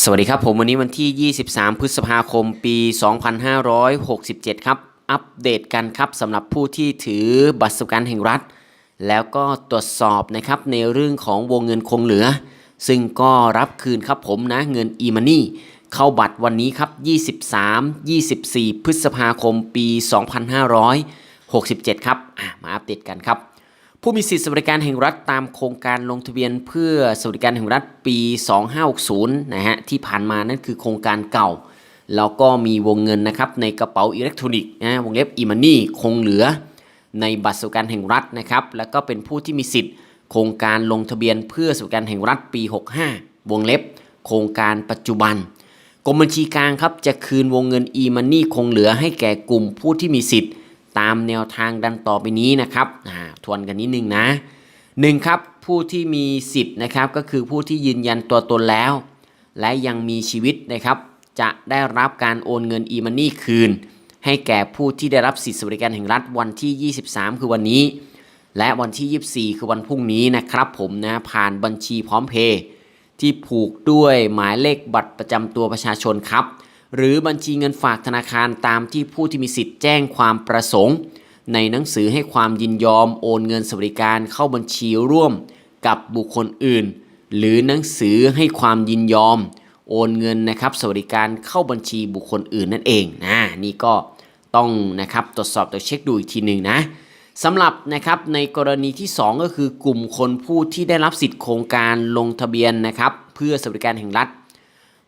สวัสดีครับผมวันนี้วันที่ 23 พฤษภาคม ปี 2567 ครับ อัปเดตกันครับสำหรับผู้ที่ถือบัตรสวัสดิการแห่งรัฐ แล้วก็ตรวจสอบนะครับในเรื่องของวงเงินคงเหลือ ซึ่งก็รับคืนครับผมนะเงิน e-money เข้าบัตรวันนี้ครับ 23 24 พฤษภาคม ปี 2567 ครับมาอัปเดตกันครับ ผู้มีสิทธิสวัสดิการแห่งรัฐตามโครงการลงทะเบียนเพื่อสวัสดิการแห่งรัฐปี 2560 นะฮะที่ผ่านมานั่นคือโครงการเก่า แล้วก็มีวงเงินนะครับในกระเป๋าอิเล็กทรอนิกส์นะวงเล็บ e-money คงเหลือในบัตรสวัสดิการแห่งรัฐนะครับแล้วก็เป็นผู้ที่มีสิทธิ์โครงการลงทะเบียนเพื่อสวัสดิการแห่งรัฐปี 65 วงเล็บ โครงการปัจจุบันกรมบัญชีกลางครับจะคืนวงเงิน e-money คงเหลือให้แก่กลุ่มผู้ที่มีสิทธิ์ ตามแนวทางดังต่อไปนี้นะครับอ่า ทวนกันนิดนึงนะ 1. ครับผู้ที่มีสิทธิ์นะครับก็คือผู้ที่ยืนยันตัวตนแล้ว และยังมีชีวิตนะครับ จะได้รับการโอนเงิน e-money คืน ให้แก่ผู้ที่ได้รับสิทธิสวัสดิการแห่งรัฐวันที่ 23 คือวันนี้ และวันที่ 24 คือวันพรุ่งนี้นะครับผมนะผ่านบัญชีพร้อมเพย์ที่ผูกด้วยหมายเลขบัตรประจำตัวประชาชนครับ หรือบัญชีเงินฝากธนาคารตามที่ผู้ที่มีสิทธิ์แจ้งความประสงค์ ในหนังสือให้ความยินยอมโอนเงินสวัสดิการเข้าบัญชีร่วมกับบุคคลอื่น หรือหนังสือให้ความยินยอม โอนเงินนะครับสวัสดิการเข้าบัญชีบุคคลอื่นนั่นเองนะนี่ก็ต้องนะครับตรวจสอบตรวจเช็คดูอีกทีหนึ่งนะสำหรับนะครับในกรณีที่ 2 ก็คือกลุ่มคนผู้ที่ได้รับสิทธิโครงการลงทะเบียนนะครับเพื่อสวัสดิการแห่งรัฐ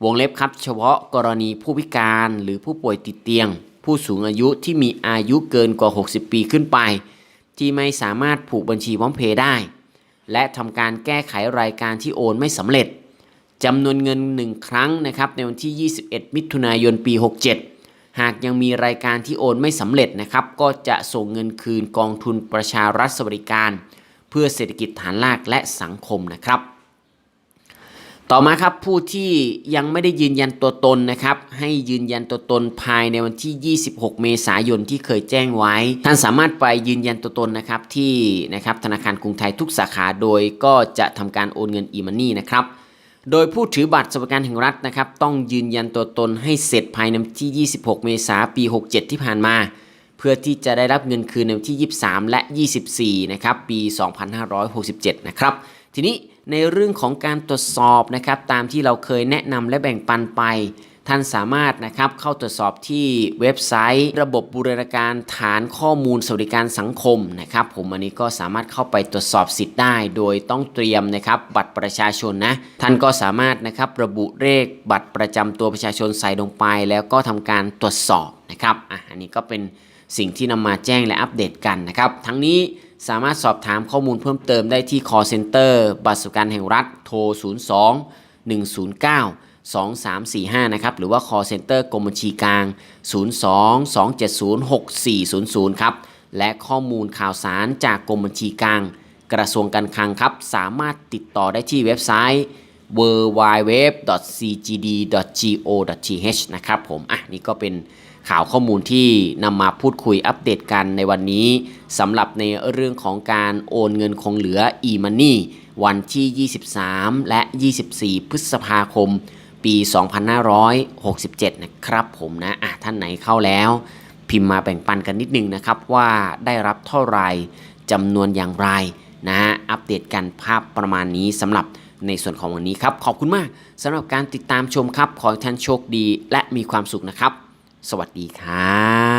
วงเล็บครับ เฉพาะกรณีผู้พิการหรือผู้ป่วยติดเตียง ผู้สูงอายุที่มีอายุเกินกว่า 60 ปีขึ้นไป ที่ไม่สามารถผูกบัญชีพร้อมเพย์ได้ และทำการแก้ไขรายการที่โอนไม่สำเร็จจำนวนเงิน 1 ครั้งนะครับในวันที่ 21 มิถุนายนปี 67 หากยังมีรายการที่โอนไม่สำเร็จนะครับก็จะส่งเงินคืนกองทุนประชารัฐสวัสดิการ เพื่อเศรษฐกิจฐานรากและสังคมนะครับ ต่อมาครับผู้ที่ยังไม่ได้ยืนยันตัวตนนะครับ ให้ยืนยันตัวตนภายในวันที่ 26 เมษายนที่เคยแจ้งไว้ ท่านสามารถไปยืนยันตัวตนนะครับที่นะครับธนาคารกรุงไทยทุกสาขาโดยก็จะทำการโอนเงิน e-money นะครับ โดยผู้ถือบัตรสวัสดิการแห่งรัฐนะครับ ต้องยืนยันตัวตนให้เสร็จภายในวันที่ 26 เมษายนปี 67 ที่ผ่านมา เพื่อที่จะได้รับเงินคืนในวันที่ 23 และ 24 นะครับปี 2567 นะครับ ทีนี้ในเรื่องของการตรวจสอบนะครับตามที่เราเคยแนะนำและแบ่งปันไป ท่านสามารถนะครับเข้าตรวจสอบที่เว็บไซต์ ระบบบูรณาการฐานข้อมูลสวัสดิการสังคมนะครับผมอันนี้ก็สามารถเข้าไปตรวจสอบสิทธิ์ได้ โดยต้องเตรียมนะครับบัตรประชาชนนะท่านก็สามารถนะครับระบุเลขบัตรประจำตัวประชาชนใส่ลงไป แล้วก็ทำการตรวจสอบนะครับอะอันนี้ก็เป็นสิ่งที่นำมาแจ้งและอัปเดตกันนะครับทั้งนี้ สามารถสอบถามข้อมูลเพิ่มเติมได้ที่ call center บัตรสุการแห่งรัฐโทร 02 109 2345 นะครับ หรือว่า call center กรมบัญชีกลาง 02 270 6400 ครับ และข้อมูลข่าวสารจากกรมบัญชีกลาง กระทรวงการคลังครับ สามารถติดต่อได้ที่เว็บไซต์ www.cgd.go.th นะครับผม อะ นี่ก็เป็นข่าวข้อมูลที่นำมาพูดคุยอัปเดตกันในวันนี้สำหรับในเรื่องของการโอนเงินคงเหลือ e-money วันที่ 23 และ 24 พฤษภาคม ปี 2567 นะครับผมนะ อะ ท่านไหนเข้าแล้ว พิมพ์มาแบ่งปันกันนิดนึงนะครับว่าได้รับเท่าไหร่จำนวนอย่างไรนะฮะอัปเดตกันภาพประมาณนี้สำหรับ ในส่วนของวันนี้ครับ ขอบคุณมากสำหรับการติดตามชมครับ ขอให้ท่านโชคดีและมีความสุขนะครับ สวัสดีครับ